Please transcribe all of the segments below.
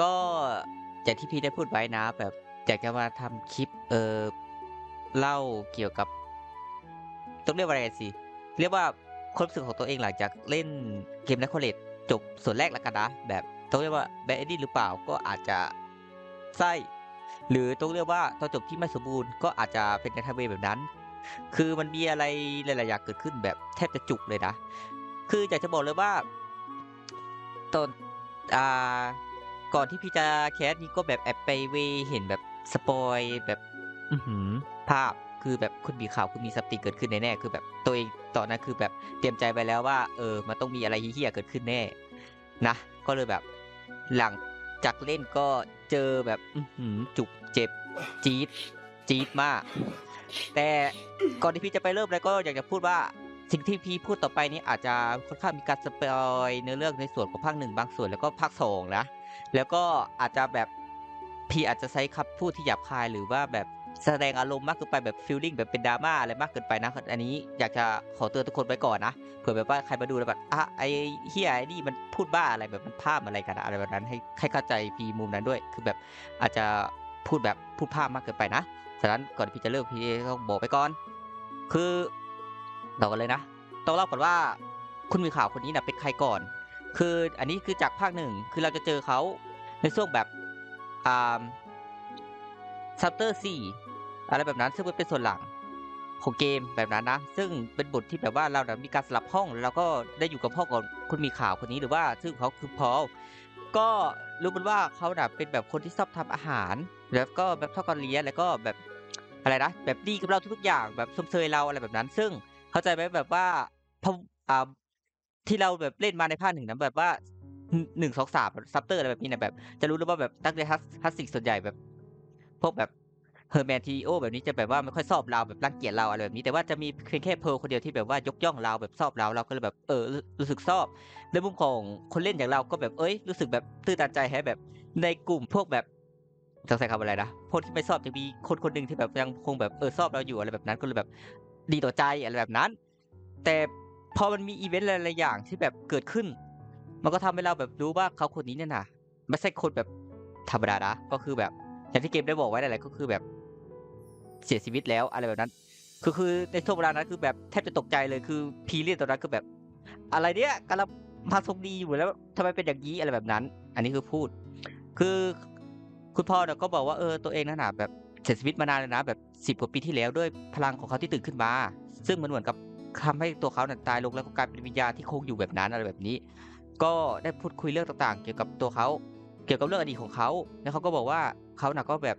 ก็อย่างที่พี่ได้พูดไว้นะแบบอยากจะมาทำคลิปเออเล่าเกี่ยวกับ ต้องเรียกว่าอะไรสิ เรียกว่าความรู้สึกของตัวเองหลังจากเล่นเกมนักคอเลตจบส่วนแรกแล้วกันนะแบบต้องเรียกว่าแบดดี้หรือเปล่าก็อาจจะไส้หรือต้องเรียกว่าตอนจบที่ไม่สมบูรณ์ก็อาจจะเป็นในทางเวแบบนั้น คือมันมีอะไรหลายๆอย่างเกิดขึ้นแบบแทบจะจุกเลยนะ คืออยากจะบอกเลยว่าตอนอ่า ก่อนที่พี่จะแคสนี่ก็แบบแอบไปเวเห็นแบบสปอยแบบ อือหือภาพคือแบบคุณมีข่าวคุณมีสติเกิดขึ้นแน่ๆคือแบบตัวเองตอนนั้นคือแบบเตรียมใจไปแล้วว่า เออ มันต้องมีอะไรเฮี้ยๆเกิดขึ้นแน่ นะก็เลยแบบ หลังจากเล่นก็เจอแบบอือหือจุกเจ็บจี๊ดจี๊ดมาก แต่ก่อนที่พี่จะไปเริ่มเลยก็อยากจะพูดว่าสิ่งที่พี่พูดต่อไปนี้อาจจะค่อนข้างมีการสปอยเนื้อเรื่องในส่วนของภาคหนึ่งบางส่วนแล้วก็ภาคสองนะ แล้วก็อาจจะแบบพี่อาจจะใช้คำพูดที่หยาบคายหรือว่าแบบแสดงอารมณ์มากเกินไปแบบฟีลลิ่งแบบเป็นดราม่าอะไรมากเกินไปนะอันนี้อยากจะขอเตือนทุกคนไว้ก่อนนะเผื่อแบบว่าใครมาดูแล้วแบบอะไอเฮียไอ้นี่มันพูดบ้าอะไรแบบมันภาพอะไรกันอะไรแบบนั้นให้ให้เข้าใจพีมุมนั้นด้วย คือแบบอาจจะพูดแบบพูดภาพมากเกินไปนะฉะนั้นก่อนพี่จะเริ่มพี่ต้องบอกไปก่อน คือต่อกันเลยนะต้องเล่าก่อนว่าคุณมีข่าวคนนี้นะเป็นใครก่อน คืออันนี้คือจากภาคหนึ่งคือเราจะเจอเขาในช่วงแบบอ่าซัปเตอร์สี่อะไรแบบนั้นซึ่งมันเป็นส่วนหลังของเกมแบบนั้นนะ ซึ่งเป็นบทที่แบบว่าเรามีการสลับห้องแล้วก็ได้อยู่กับพ่อก่อนคุณมีข่าวคนนี้หรือว่า ซึ่งเขาคือพอลก็รู้กันว่าเขาเป็นแบบคนที่ชอบทำอาหาร แล้วก็แบบชอบการเลี้ยแล้วก็แบบอะไรนะแบบดีกับเราทุกๆอย่างแบบชมเชยเราอะไรแบบนั้น ซึ่งเข้าใจไหมแบบว่าพอ ที่เราแบบเล่นมาในภาคหนึ่งนะแบบว่าหนึ่งสองสามซัปเตอร์อะไรแบบนี้นะแบบ จะรู้เลยว่าแบบตั้งใจฮัสฮัสสิกส่วนใหญ่แบบ พวกแบบเฮอร์แมนทีโอแบบนี้จะแบบว่าไม่ค่อยชอบเราแบบรังเกียจเราอะไรแบบนี้แต่ว่าจะมีเพียงแค่เพร์ลคนเดียวที่แบบว่ายกย่องเราแบบชอบเราเราก็เลยแบบเออรู้รู้สึกชอบในมุมของคนเล่นอย่างเราก็แบบเอ้ยรู้สึกแบบตื้นตันใจแฮะแบบในกลุ่มพวกแบบจะใช้คำอะไรนะพวกที่ไม่ชอบจะมีคนคนหนึ่งที่แบบยังคงแบบเออชอบเราอยู่อะไรแบบนั้นก็เลยแบบดีต่อใจอะไรแบบนั้น แต่ พอมันมีอีเวนต์หลายๆอย่างที่แบบเกิดขึ้น มันก็ทำให้เราแบบรู้ว่าเขาคนนี้เนี่ยนะไม่ใช่คนแบบธรรมดานะก็คือแบบอย่างที่เกมได้บอกไว้หลายๆก็คือแบบเสียชีวิตแล้วอะไรแบบนั้น คือคือในช่วงเวลานั้นคือแบบแทบจะตกใจเลยคือพีเรียตอนนั้นคือแบบ อะไรเนี้ยกำลังมาทรงดีอยู่แล้วทำไมเป็นอย่างนี้อะไรแบบนั้น อันนี้คือพูด คือคุณพ่อเนี่ยก็บอกว่าเออตัวเองนั่นนะแบบเสียชีวิตมานานเลยนะแบบสิบกว่าปีที่แล้วด้วยพลังของเขาที่ตื่นขึ้นมา ซึ่งมันเหมือนกับ ทำให้ตัวเขาเนี่ยตายลงแล้วก็กลายเป็นวิญญาณที่คงอยู่แบบนั้นอะไรแบบนี้ ก็ได้พูดคุยเรื่องต่างๆ เกี่ยวกับตัวเขา เกี่ยวกับเรื่องอดีตของเขาแล้วเขาก็บอกว่าเขาน่ะก็แบบ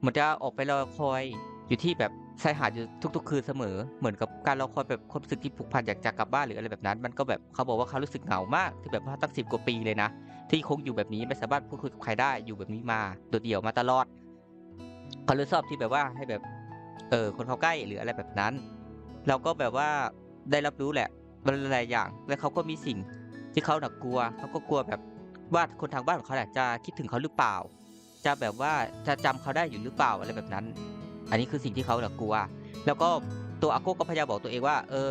เหมือนจะออกไปรอคอยอยู่ที่แบบชายหาดอยู่ทุก ๆ คืนเสมอ เหมือนกับการรอคอยแบบความรู้สึกที่ผูกพันอยากจะกลับบ้านหรืออะไรแบบนั้น มันก็แบบเขาบอกว่าเขารู้สึกเหงามากที่แบบว่าตั้งสิบกว่าปีเลยนะที่คงอยู่แบบนี้ไม่สามารถพูดคุยกับใครได้อยู่แบบนี้มาโดดเดี่ยวมาตลอดเขาเลยชอบที่แบบว่าให้แบบเออคนเขาใกล้หรืออะไรแบบนั้น เราก็แบบว่าได้รับรู้แหละหลายๆอย่าง แล้วเขาก็มีสิ่งที่เขาหนักกลัวเขาก็กลัวแบบว่าคนทางบ้านของเขาน่ะจะคิดถึงเขาหรือเปล่า จะแบบว่าจะจำเขาได้อยู่หรือเปล่าอะไรแบบนั้น อันนี้คือสิ่งที่เขาหนักกลัว แล้วก็ตัวอาโก้ก็พยายามบอกตัวเองว่า เออ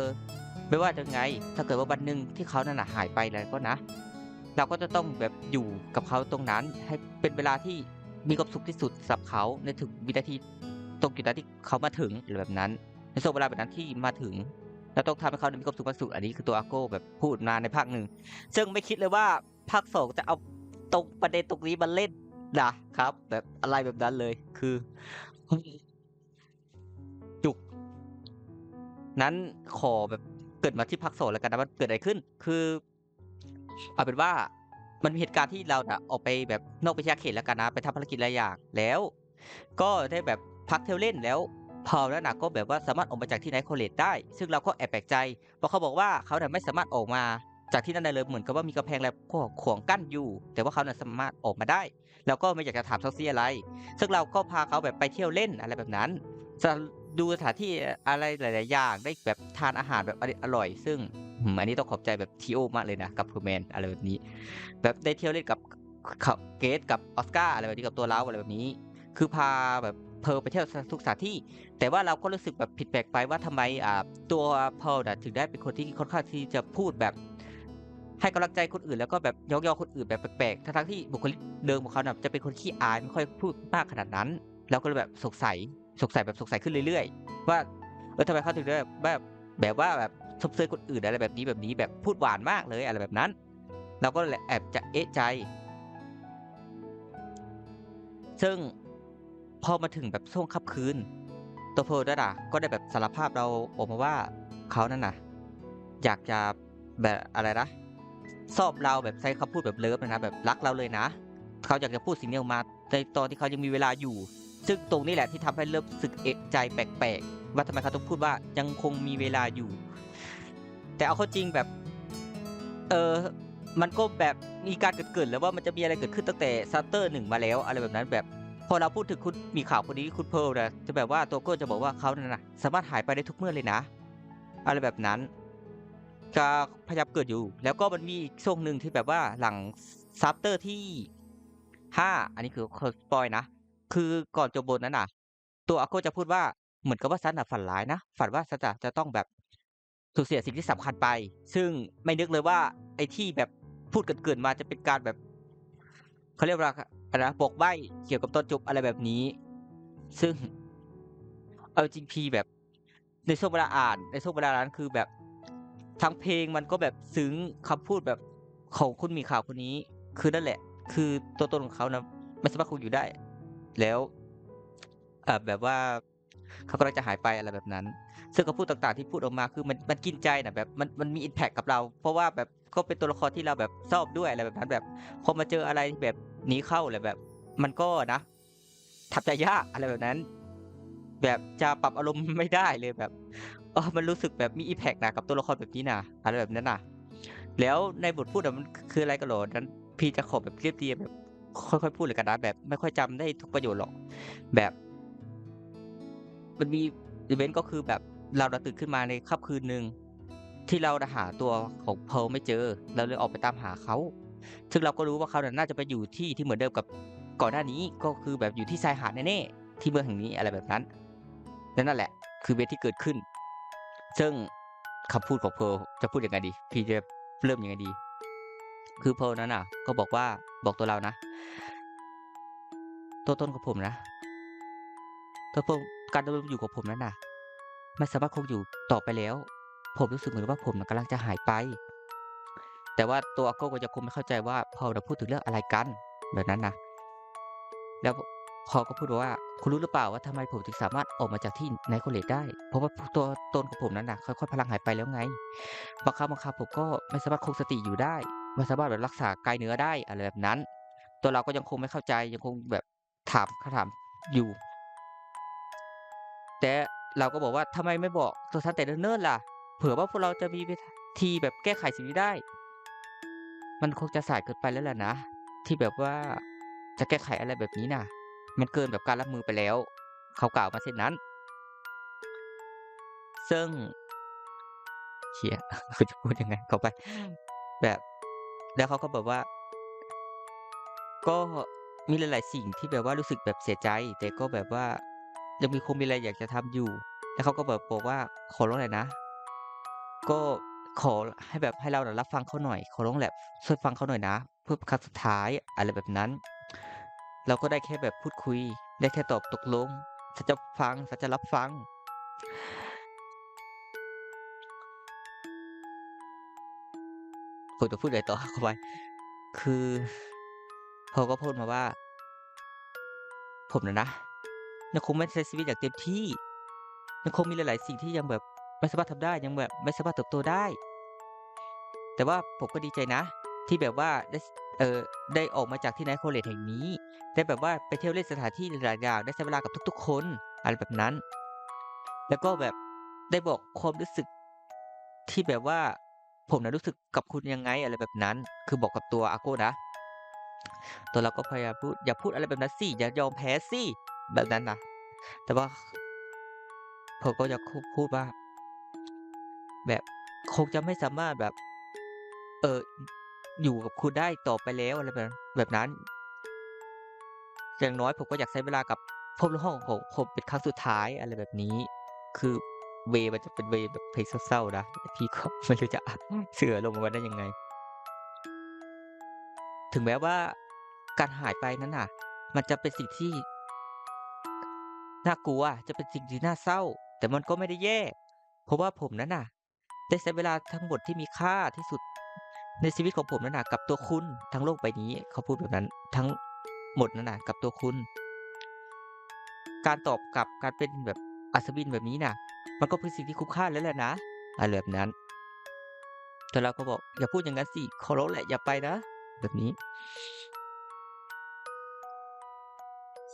ไม่ว่าจะไง ถ้าเกิดว่าวันหนึ่งที่เขานั่นหายไปแล้วก็นะ เราก็จะต้องแบบอยู่กับเขาตรงนั้น ให้เป็นเวลาที่มีความสุขที่สุดสำหรับเขาในถึงวินาทีตรงจุดนั้นที่เขามาถึงหรือแบบนั้น ในช่วงเวลาแบบนั้นที่มาถึงแล้วต้องทำให้เขามีความสุขมากสุดอันนี้คือตัวอาโก้แบบพูดมาในภาคหนึ่งซึ่งไม่คิดเลยว่าภาคสองจะเอาตรงประเด็นตรงนี้มาเล่นนะครับ แบบอะไรแบบนั้นเลย คือจุก นั้นขอแบบเกิดมาที่ภาคสองแล้วกันนะมันเกิดอะไรขึ้น คือเอาเป็นว่ามันมีเหตุการณ์ที่เราน่ะออกไปแบบนอกวิทยาเขตแล้วกันนะ ไปทำภารกิจหลายอย่างแล้ว ก็ได้แบบพักเที่ยวเล่นแล้ว พอแล้วนะก็แบบว่าสามารถออกมาจากที่ไนท์คอลเลจได้ ซึ่งเราก็แอบแปลกใจ เพราะเขาบอกว่าเขาเนี่ยไม่สามารถออกมาจากที่นั่นได้เลยเหมือนกับว่ามีกำแพงแล้วก็ขวางกั้นอยู่ แต่ว่าเขาเนี่ยสามารถออกมาได้ แล้วก็ไม่อยากจะถามซักซี่อะไร ซึ่งเราก็พาเขาแบบไปเที่ยวเล่นอะไรแบบนั้นจะดูสถานที่อะไรหลาย ๆ อย่างได้แบบทานอาหารแบบอร่อย ซึ่งอันนี้ต้องขอบใจแบบทีโอมากเลยนะกับพูแมนอะไรแบบนี้ แบบได้เที่ยวเล่นกับเขาเกตกับออสการ์อะไรแบบนี้กับตัวเราอะไรแบบนี้ คือพาแบบ เพร์ลไปเที่ยวทุกสถานที่ แต่ว่าเราก็รู้สึกแบบผิดแปลกไปว่าทำไมอ่าตัวเพร์ลน่ะถึงได้เป็นคนที่ค่อนข้างที่จะพูดแบบให้กำลังใจคนอื่นแล้วก็แบบยกย่องคนอื่นแบบแปลกๆ ทั้งๆที่บุคลิกเดิมของเขาน่ะจะเป็นคนขี้อายไม่ค่อยพูดมากขนาดนั้น เราก็เลยแบบสงสัยสงสัยแบบสงสัยขึ้นเรื่อย ๆ ว่าเออทำไมเขาถึงได้แบบแบบว่าแบบซบเซยคนอื่นอะไรแบบนี้แบบนี้แบบพูดหวานมากเลยอะไรแบบนั้น เราก็แอบจะเอะใจ ซึ่ง พอมาถึงแบบช่วงค่ำคืนตัวเพร์ลด้วยนะก็ได้แบบสารภาพเราออกมาว่าเขานั่นน่ะ อยากจะแบบอะไรนะชอบเราแบบใช้คำพูดแบบเลิฟนะ แบบรักเราเลยนะ เขาอยากจะพูดสิ่งนี้ออกมาในตอนที่เขายังมีเวลาอยู่ ซึ่งตรงนี้แหละที่ทำให้เริ่มสึกเอะใจแปลกๆ ว่าทำไมเขาต้องพูดว่ายังคงมีเวลาอยู่ แต่เอาเข้าจริงแบบ เออมันก็แบบมีการเกิดเกิดแล้วว่ามันจะมีอะไรเกิดขึ้นตั้งแต่ซัตเตอร์หนึ่งมาแล้ว อะไรแบบนั้นแบบ พอเราพูดถึงคุณมีข่าวคนนี้คุณเพร์ลนะจะแบบว่าตัวโก้จะบอกว่าเขาเนี่ยนะสามารถหายไปได้ทุกเมื่อเลยนะ อะไรแบบนั้นจะพยายามเกิดอยู่ แล้วก็มันมีอีกช่วงหนึ่งที่แบบว่าหลังซัตเตอร์ที่ห้าอันนี้คือสปอยนะ คือก่อนจบบทนั้นน่ะ ตัวอาโกจะพูดว่าเหมือนกับว่าซันน่ะฝันร้ายนะ ฝันว่าซันจะต้องแบบสูญเสียสิ่งที่สำคัญไป ซึ่งไม่นึกเลยว่าไอ้ที่แบบพูดเกินๆมาจะเป็นการแบบเขาเรียกว่า อะไรนะปกใบเกี่ยวกับตอนจบอะไรแบบนี้ ซึ่ง เอาจริงพีแบบ ในช่วงเวลาอ่าน ในช่วงเวลานั้นคือแบบทั้งเพลงมันก็แบบซึ้งคำพูดแบบของคุณมีข่าวคนนี้ คือนั่นแหละ คือตัวตนของเขานะไม่สามารถคงอยู่ได้ แล้วแบบว่าเขากำลังจะหายไปอะไรแบบนั้น ซึ่งคำพูดต่างๆที่พูดออกมาคือมันมันกินใจนะแบบมันมันมีอิมแพคกับเรา เพราะว่าแบบก็เป็นตัวละครที่เราแบบชอบด้วยอะไรแบบนั้นแบบพอมาเจออะไรแบบหนีเข้าอะไรแบบ มันก็นะทับใจยากอะไรแบบนั้น แบบจะปรับอารมณ์ไม่ได้เลยแบบเออมันรู้สึกแบบมีอิมแพคนะกับตัวละครแบบนี้นะอะไรแบบนั้นนะแล้วในบทพูดมันคืออะไรกันหรอนั้นพี่จะขอแบบเรียบเรียงแบบ ค่อยๆพูดเลยกันนะแบบ ไม่ค่อยจำได้ทุกประโยชน์หรอกแบบ มันมีอีเวนต์ก็คือแบบ เราตื่นขึ้นมาในค่ำคืนหนึ่งที่เราหาตัวของเพลไม่เจอ เราเลยออกไปตามหาเขาซึ่งเราก็รู้ว่าเขาน่ะน่าจะไปอยู่ที่ที่เหมือนเดิมกับก่อนหน้านี้ก็คือแบบอยู่ที่ชายหาดแน่ๆที่เมืองแห่งนี้อะไรแบบนั้นนั่นแหละ คือเวทที่เกิดขึ้น ซึ่งคำพูดของเพลจะพูดยังไงดี พี่จะเริ่มยังไงดี คือเพลนั้นน่ะ ก็บอกว่าบอกตัวเรานะ ตัวตนของผมนะตัวผมการดำรงอยู่ของผมนั้นน่ะ ไม่สามารถคงอยู่ต่อไปแล้ว ผมรู้สึกเหมือนว่าผมน่ะกำลังจะหายไป แต่ว่าตัวอาโก้ก็จะคงไม่เข้าใจว่าพอเราพูดถึงเรื่องอะไรกันแบบนั้นนะแล้วพอก็พูดว่าคุณรู้หรือเปล่าว่าทำไมผมถึงสามารถออกมาจากที่ไนโคเลตได้ เพราะว่าตัวตนของผมนั้นนะค่อยๆพลังหายไปแล้วไงบางครั้งบางคราวผมก็ไม่สามารถคงสติอยู่ได้ไม่สามารถแบบรักษากายเนื้อได้อะไรแบบนั้น ตัวเราก็ยังคงไม่เข้าใจยังคงแบบถามคำถามอยู่ แต่ เราก็บอกว่าทำไมไม่บอกตัวท่านแต่เนิ่นๆล่ะ เผื่อว่าพวกเราจะมีวิธีแบบแก้ไขสิ่งนี้ได้ มันคงจะสายเกินไปแล้วแหละนะ ที่แบบว่าจะแก้ไขอะไรแบบนี้น่ะ มันเกินแบบการรับมือไปแล้ว เขากล่าวมาเช่นนั้น ซึ่งเชียเขาจะพูดยังไงเขาไป แบบ แล้วเขาก็แบบว่า ก็มีหลาย ๆ สิ่งที่แบบว่ารู้สึกแบบเสียใจ แต่ก็แบบว่า ยังมีคงมีอะไรอยากจะทำอยู่ แล้วเขาก็แบบบอกว่าขอร้องหน่อยนะ ก็ขอให้แบบให้เราน่ะรับฟังเขาหน่อย ขอร้องแหละช่วยฟังเขาหน่อยนะ เพื่อครั้งสุดท้ายอะไรแบบนั้น เราก็ได้แค่แบบพูดคุย ได้แค่ตอบตกลงฉันจะฟังฉันจะรับฟัง ผมจะพูดอะไรต่อเข้าไป คือเขาก็พูดมาว่า ผมนะนะ ยังคงไม่ใช้ชีวิตอย่างเต็มที่ยังคงมีหลาย ๆ สิ่งที่ยังแบบไม่สามารถทำได้ยังแบบไม่สามารถเติบโตได้ แต่ว่าผมก็ดีใจนะ ที่แบบว่าได้เอ่อได้ออกมาจากที่ไนท์โคเลจแห่งนี้ ได้แบบว่าไปเที่ยวเล่นสถานที่หลายๆอย่างได้ใช้เวลากับทุก ๆ คนอะไรแบบนั้น แล้วก็แบบได้บอกความรู้สึกที่แบบว่าผมนะรู้สึกกับคุณยังไงอะไรแบบนั้น คือบอกกับตัวอาโก้นะ ตัวเราก็พยายามพูดอย่าพูดอะไรแบบนั้นสิอย่ายอมแพ้สิ แบบนั้นนะแต่ว่าเขาก็จะพูดว่า แบบคงจะไม่สามารถแบบ เอออยู่กับคุณได้ต่อไปแล้วอะไรแบบแบบนั้น อย่างน้อยผมก็อยากใช้เวลากับพื่อนร่วมห้องของผมเป็นครั้งสุดท้ายอะไรแบบนี้ คือเวมันจะเป็นเวแบบเพลงเศร้าๆนะพี่ก็ไม่รู้จะเสื่ออารมณ์ออกมาได้ยังไง ถึงแม้ว่าการหายไปนั้นน่ะ มันจะเป็นสิ่งที่ น่ากลัวจะเป็นสิ่งที่น่าเศร้า แต่มันก็ไม่ได้แย่ เพราะว่าผมนั้นน่ะ ได้ใช้เวลาทั้งหมดที่มีค่าที่สุด ในชีวิตของผมนั้นน่ะกับตัวคุณทั้งโลกใบนี้เขาพูดแบบนั้น ทั้งหมดนั้นน่ะกับตัวคุณ การตอบกลับการเป็นแบบอัศวินแบบนี้น่ะ มันก็เป็นสิ่งที่คุ้มค่าแล้วแหละนะอะไรแบบนั้นแต่เราก็บอก"อย่าพูดอย่างงั้นสิขอร้องแหละอย่าไปนะ"แบบนี้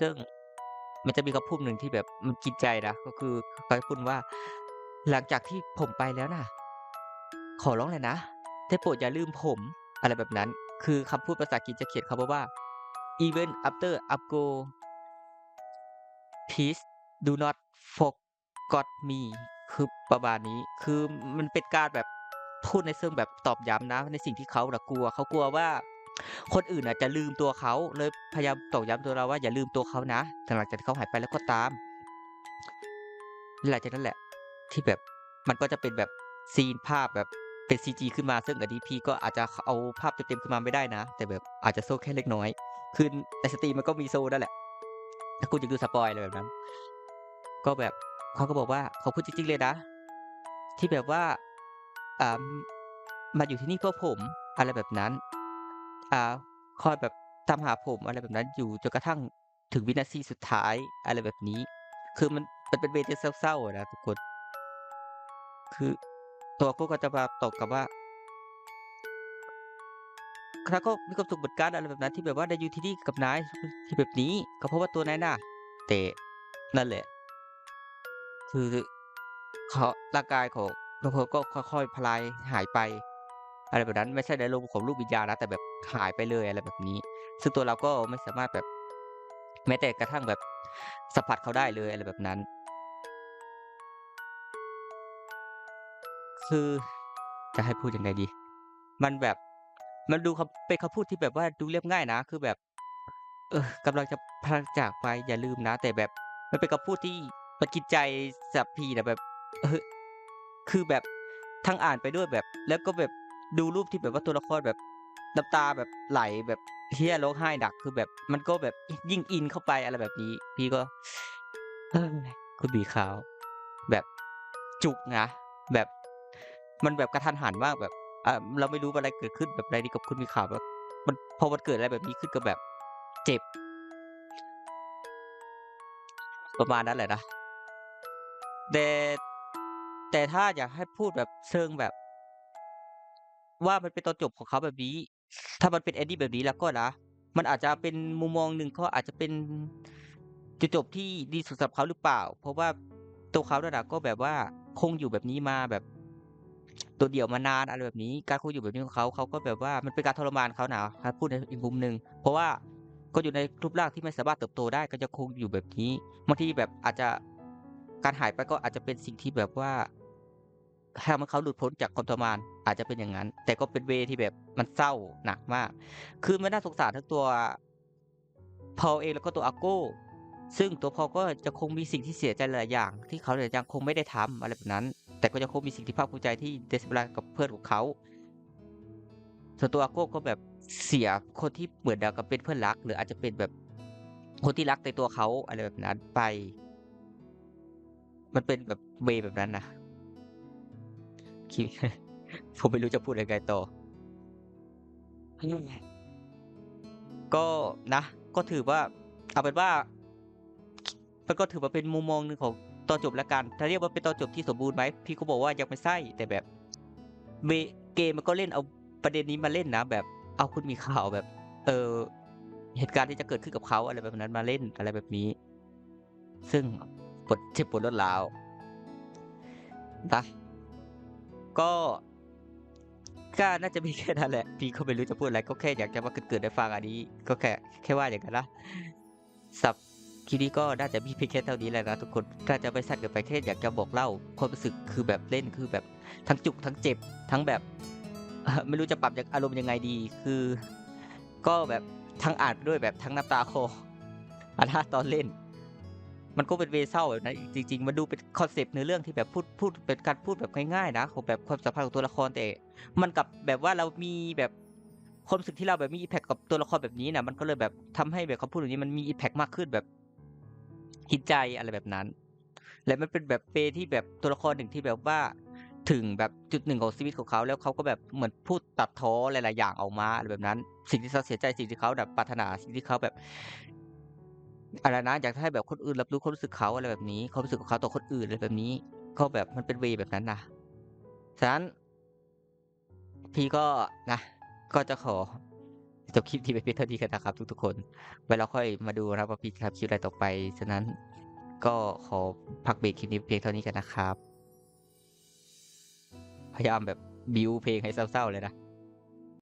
ซึ่ง มันจะมีคำพูดหนึ่งที่แบบมันกินใจนะก็คือเขาพูดว่า"หลังจากที่ผมไปแล้วน่ะขอร้องเลยนะได้โปรดอย่าลืมผม"อะไรแบบนั้น คือคำพูดภาษาอังกฤษจะเขียนคำว่าว่า "Even after I go please do not forgot me" คือประมาณนี้ คือมันเป็นการแบบพูดในเชิงแบบตอกย้ำนะ ในสิ่งที่เขาน่ะกลัว เขากลัวว่า คนอื่นน่ะจะลืมตัวเขาเลยพยายามตอกย้ำตัวเราว่าอย่าลืมตัวเขานะหลังจากที่เขาหายไปแล้วก็ตามหลังจากนั้นแหละ ที่แบบมันก็จะเป็นแบบซีนภาพแบบเป็น CG ขึ้นมาซึ่งอันนี้พี่ก็อาจจะเอาภาพเต็มๆขึ้นมาไม่ได้นะ แต่แบบอาจจะโซ่แค่เล็กน้อย คือในสตรีมมันก็มีโซ่นั่นแหละ ถ้าคุณอยากดูสปอยล์อะไรแบบนั้น ก็แบบเขาก็บอกว่า"ขอบคุณจริงๆเลยนะ ที่แบบว่าอ่ามาอยู่ที่นี่เพื่อผม"อะไรแบบนั้น อ่าคอยแบบตามหาผมอะไรแบบนั้นอยู่จนกระทั่งถึงวินาทีสุดท้ายอะไรแบบนี้ คือมันมันเป็นเวทีเศร้าๆนะทุกคน คือตัวพวกก็จะมาตอบกลับว่า"เขาก็มีความสุขเหมือนกัน"อะไรแบบนั้นที่แบบว่าได้อยู่ที่นี่กับนายที่แบบนี้ ก็เพราะว่าตัวนายน่ะแต่นั่นแหละ คือเขาร่างกายของตัวเขาก็ค่อยๆพลายหายไป อะไรแบบนั้น ไม่ใช่ในอารมของรูปวิญญาณนะแต่แบบ หายไปเลยอะไรแบบนี้ ซึ่งตัวเราก็ไม่สามารถแบบ แม้แต่กระทั่งแบบสัมผัสเขาได้เลยอะไรแบบนั้น คือจะให้พูดยังไงดี มันแบบมันดูคำเป็นคำพูดที่แบบว่าดูเรียบง่ายนะ คือแบบ เออกำลังจะพลัดจากไปอย่าลืมนะ แต่แบบมันเป็นคำพูดที่มันกินใจสับพีนะแบบ เออคือแบบทั้งอ่านไปด้วยแบบ แล้วก็แบบดูรูปที่แบบว่าตัวละครแบบ น้ำตาแบบไหลแบบเหี้ยร้องไห้หนักคือแบบ มันก็แบบยิ่งอินเข้าไปอะไรแบบนี้ พี่ก็เฮ้ยคุณหมีขาว แบบจุกนะแบบมันแบบกระทันหันมากแบบอ่าเราไม่รู้อะไรเกิดขึ้นแบบอะไรนี้กับคุณหมีขาวแบบมันพอมันเกิดอะไรแบบนี้ขึ้นก็แบบ เจ็บ ประมาณนั้นแหละนะแต่แต่ถ้าอยากให้พูดแบบเชิงแบบ ว่ามันเป็นตอนจบของเขาแบบนี้ ถ้ามันเป็น ending แบบนี้แล้วก็นะมันอาจจะเป็นมุมมองหนึ่งเขาอาจจะเป็นจุดจบที่ดีสุดสำหรับเขาหรือเปล่า เพราะว่าตัวเขานั่นน่ะก็แบบว่าคงอยู่แบบนี้มาแบบโดดเดี่ยวมานานอะไรแบบนี้ การคงอยู่แบบนี้ของเขาเขาก็แบบว่ามันเป็นการทรมานเขานะถ้าพูดในอีกมุมหนึ่งเพราะว่าก็อยู่ในรูปร่างที่ไม่สามารถเติบโตได้ก็จะคงอยู่แบบนี้บางทีแบบอาจจะการหายไปก็อาจจะเป็นสิ่งที่แบบว่า ทำให้เขาหลุดพ้นจากความทรมานอาจจะเป็นอย่างงั้น แต่ก็เป็นเวที่แบบมันเศร้าหนักมาก คือมันน่าสงสารทั้งตัว Paul เองแล้วก็ตัว Argo ซึ่งตัว Paul ก็จะคงมีสิ่งที่เสียใจหลายอย่าง ที่เขาเนี่ยยังคงไม่ได้ทำอะไรแบบนั้น แต่ก็ยังคงมีสิ่งที่ภาคภูมิใจที่ได้ใช้เวลากับเพื่อนของเขาส่วนตัว Argo ก็แบบเสียคนที่เหมือนดังกับเป็นเพื่อนรัก หรืออาจจะเป็นแบบคนที่รักในตัวเขาอะไรแบบนั้นไป มันเป็นแบบเวแบบนั้นนะ คิดผมไม่รู้จะพูดยังไงต่ออืมก็นะ ก็ถือว่า เอาเป็นว่า มันก็ถือว่าเป็นมุมมองหนึ่งของตอนจบแล้วกัน ถ้าเรียกว่าเป็นตอนจบที่สมบูรณ์ไหม พี่ก็บอกว่ายังไม่ใช่แต่แบบเวเกมมันก็เล่นเอาประเด็นนี้มาเล่นนะ แบบ เอาคุณหมีขาวแบบ เอ่อเหตุการณ์ที่จะเกิดขึ้นกับเขาอะไรแบบนั้นมาเล่นอะไรแบบนี้ ซึ่งปวดเจ็บปวดรวดร้าวนะ ก็ก็น่าจะมีแค่นั้นแหละ พี่ก็ไม่รู้จะพูดอะไร ก็แค่อยากจะมาเกริ่นๆให้ฟังอันนี้ ก็แค่แค่ว่าอย่างงั้นนะสำหรับคลิปนี้ก็น่าจะมีเพียงแค่เท่านี้แหละนะทุกคนน่าจะไม่สั้นเกินไปแค่อยากจะบอกเล่าความรู้สึกคือแบบเล่นคือแบบทั้งจุกทั้งเจ็บ ทั้งแบบไม่รู้จะปรับยังอารมณ์ยังไงดี คือ ก็แบบทั้งอ่านด้วยแบบทั้งน้ำตาคออะนะตอนเล่น มันก็เป็นเวเศร้าแบบนั้นจริง ๆ มันดูเป็นคอนเซปต์เนื้อเรื่องที่แบบพูดพูดเป็นการพูดแบบง่ายๆนะของแบบความสัมพันธ์ของตัวละครแต่ มันกับแบบว่าเรามีแบบความรู้สึกที่เราแบบมีอิมแพคกับตัวละครแบบนี้นะมันก็เลยแบบทำให้แบบคำพูดแบบนี้มันมีอิมแพคมากขึ้นแบบกินใจอะไรแบบนั้น และมันเป็นแบบเปที่แบบตัวละครหนึ่งที่แบบว่าถึงแบบจุดหนึ่งของชีวิตของเขาแล้วเขาก็แบบเหมือนพูดตัดท้อหลายๆอย่างออกมาอะไรแบบนั้น สิ่งที่เขาเสียใจสิ่งที่เขาแบบปรารถนาสิ่งที่เขาแบบ อะไรนะอยากให้แบบคนอื่นรับรู้ความรู้สึกเขาอะไรแบบนี้ความรู้สึกของเขาต่อคนอื่นอะไรแบบนี้ก็แบบมันเป็นเวแบบนั้นนะฉะนั้น พี่ก็นะ ก็จะขอจบคลิปที่ไปเพียงเท่านี้กันนะครับ ทุกๆคนไว้เราค่อยมาดูนะครับว่าพี่จะทำคลิปอะไรต่อไปฉะนั้นก็ขอพักเบรกคลิปนี้เพียงเท่านี้กันนะครับ พยายามแบบบิวเพลงให้เศร้าๆเลยนะ